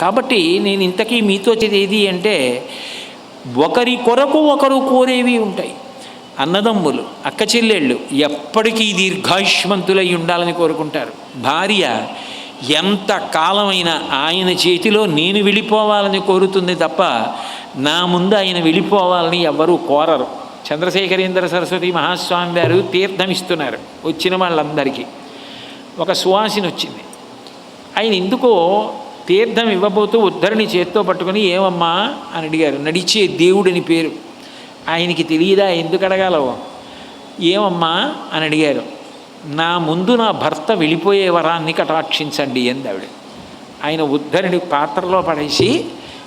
కాబట్టి నేను ఇంతకీ మీతో ఏది అంటే ఒకరి కొరకు ఒకరు కోరేవి ఉంటాయి. అన్నదమ్ములు అక్క చెల్లెళ్ళు ఎప్పటికీ దీర్ఘాయుష్మంతులై ఉండాలని కోరుకుంటారు. భార్య ఎంత కాలమైన ఆయన చేతిలో నేను వెళ్ళిపోవాలని కోరుతుంది తప్ప నా ముందు ఆయన వెళ్ళిపోవాలని ఎవ్వరూ కోరరు. చంద్రశేఖరేంద్ర సరస్వతి మహాస్వామి వారు తీర్థం ఇస్తున్నారు వచ్చిన వాళ్ళందరికీ. ఒక సువాసిని వచ్చింది ఆయన ఎందుకో తీర్థం ఇవ్వబోతూ ఉద్ధరిని చేత్తో పట్టుకొని ఏమమ్మా? అని అడిగారు. నడిచే దేవుడిని పేరు. ఆయనకి తెలియదా? ఎందుకు అడగాలో ఏమమ్మా? అని అడిగారు. నా ముందు నా భర్త వెళ్ళిపోయే వరాన్ని కటాక్షించండి అంది ఆవిడ. ఆయన ఉద్ధరిని పాత్రలో పడేసి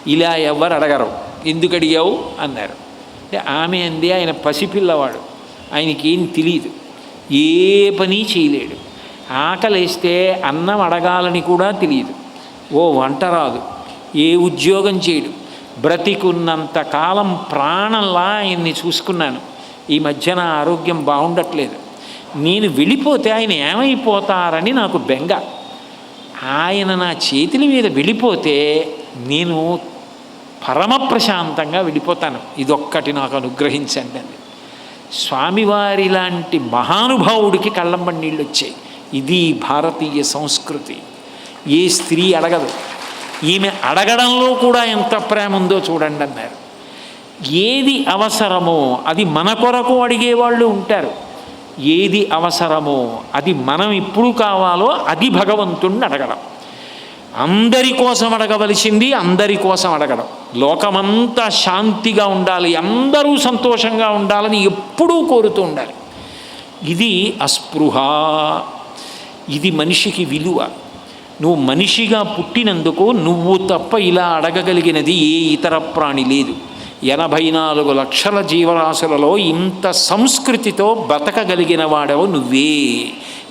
ఇలా ఎవ్వరు అడగరు. ఎందుకు అడిగావు? అన్నారు. అంటే ఆమె అంది ఆయన పసిపిల్లవాడు. ఆయనకి ఏం తెలియదు ఏ పని చేయలేడు. ఆకలేస్తే అన్నం అడగాలని కూడా తెలియదు ఓ వంట రాదు ఏ ఉద్యోగం చేయడు. బ్రతికున్నంత కాలం ప్రాణంలా ఆయన్ని చూసుకున్నాను. ఈ మధ్య నా ఆరోగ్యం బాగుండట్లేదు. నేను వెళ్ళిపోతే ఆయన ఏమైపోతారని నాకు బెంగ. ఆయన నా చేతుల మీద వెళ్ళిపోతే నేను పరమ ప్రశాంతంగా వెళ్ళిపోతాను. ఇదొక్కటి నాకు అనుగ్రహించండి అండి స్వామివారి లాంటి మహానుభావుడికి కళ్ళంబడి నీళ్ళు వచ్చాయి ఇది భారతీయ సంస్కృతి. ఏ స్త్రీ అడగదు. ఈమె అడగడంలో కూడా ఎంత ప్రేమ ఉందో చూడండి అన్నారు. ఏది అవసరమో అది మన కొరకు అడిగేవాళ్ళు ఉంటారు. ఏది అవసరమో అది మనం ఇప్పుడు కావాలో అది భగవంతుణ్ణి అడగడం. అందరి కోసం అడగవలసింది అందరి కోసం అడగడం. లోకమంతా శాంతిగా ఉండాలి అందరూ సంతోషంగా ఉండాలని ఎప్పుడూ కోరుతూ ఉండాలి. ఇది అస్పృహ. ఇది మనిషికి విలువ. నువ్వు మనిషిగా పుట్టినందుకు నువ్వు తప్ప ఇలా అడగగలిగినది ఏ ఇతర ప్రాణి లేదు. ఎనభై నాలుగు లక్షల జీవరాశులలో ఇంత సంస్కృతితో బతకగలిగిన వాడవు నువ్వే.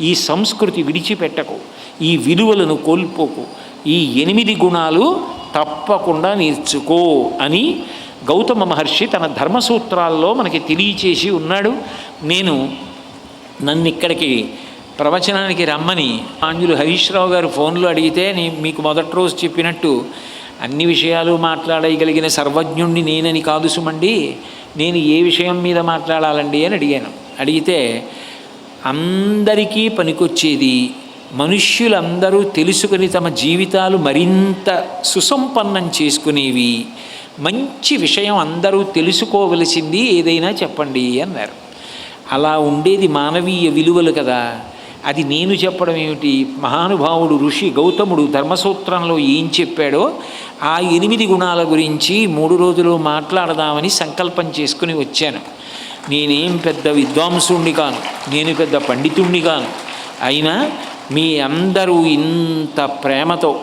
ఈ సంస్కృతి విడిచిపెట్టకు ఈ విలువలను కోల్పోకు ఈ ఎనిమిది గుణాలు తప్పకుండా నేర్చుకో అని గౌతమ మహర్షి తన ధర్మసూత్రాల్లో మనకి తెలియచేసి ఉన్నాడు. నేను నన్ను ఇక్కడికి ప్రవచనానికి రమ్మని ఆంజులు హరీష్ రావు గారు ఫోన్లో అడిగితే నీ మీకు మొదటి రోజు చెప్పినట్టు అన్ని విషయాలు మాట్లాడగలిగిన సర్వజ్ఞుణ్ణి నేనని కాదు సుమండి నేను ఏ విషయం మీద మాట్లాడాలండి అని అడిగాను. అడిగితే అందరికీ పనికొచ్చేది మనుష్యులందరూ తెలుసుకుని తమ జీవితాలు మరింత సుసంపన్నం చేసుకునేవి. మంచి విషయం అందరూ తెలుసుకోవలసింది ఏదైనా చెప్పండి అన్నారు. అలా ఉండేది మానవీయ విలువలు కదా. అది నేను చెప్పడం ఏమిటి? మహానుభావుడు ఋషి గౌతముడు ధర్మసూత్రంలో ఏం చెప్పాడో ఆ ఎనిమిది గుణాల గురించి మూడు రోజులు మాట్లాడదామని సంకల్పం చేసుకుని వచ్చాను. నేనేం పెద్ద విద్వాంసుణ్ణి కాను నేను పెద్ద పండితుణ్ణి కాను. అయినా మీ అందరూ ఇంత ప్రేమతో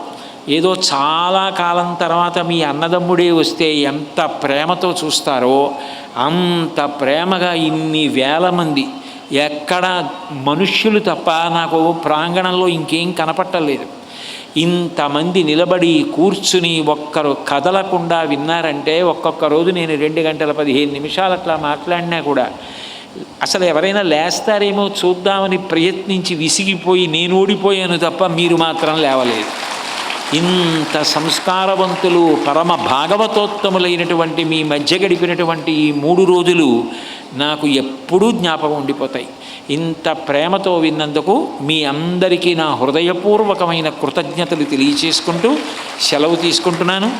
ఏదో చాలా కాలం తర్వాత మీ అన్నదమ్ముడే వస్తే ఎంత ప్రేమతో చూస్తారో అంత ప్రేమగా ఇన్ని వేల మంది ఎక్కడ మనుష్యులు తప్ప నాకు ప్రాంగణంలో ఇంకేం కనపట్టలేదు. ఇంతమంది నిలబడి కూర్చుని ఒక్కరు కదలకుండా విన్నారంటే ఒక్కొక్క రోజు నేను రెండు గంటల పదిహేను నిమిషాలు అట్లా మాట్లాడినా కూడా అసలు ఎవరైనా లేస్తారేమో చూద్దామని ప్రయత్నించి విసిగిపోయి నేను ఓడిపోయాను తప్ప మీరు మాత్రం లేవలేదు. ఇంత సంస్కారవంతులు పరమ భాగవతోత్తములైనటువంటి మీ మధ్య గడిపినటువంటి ఈ మూడు రోజులు నాకు ఎప్పుడూ జ్ఞాపకం ఉండిపోతాయి. ఇంత ప్రేమతో విన్నందుకు మీ అందరికీ నా హృదయపూర్వకమైన కృతజ్ఞతలు తెలియచేసుకుంటూ సెలవు తీసుకుంటున్నాను.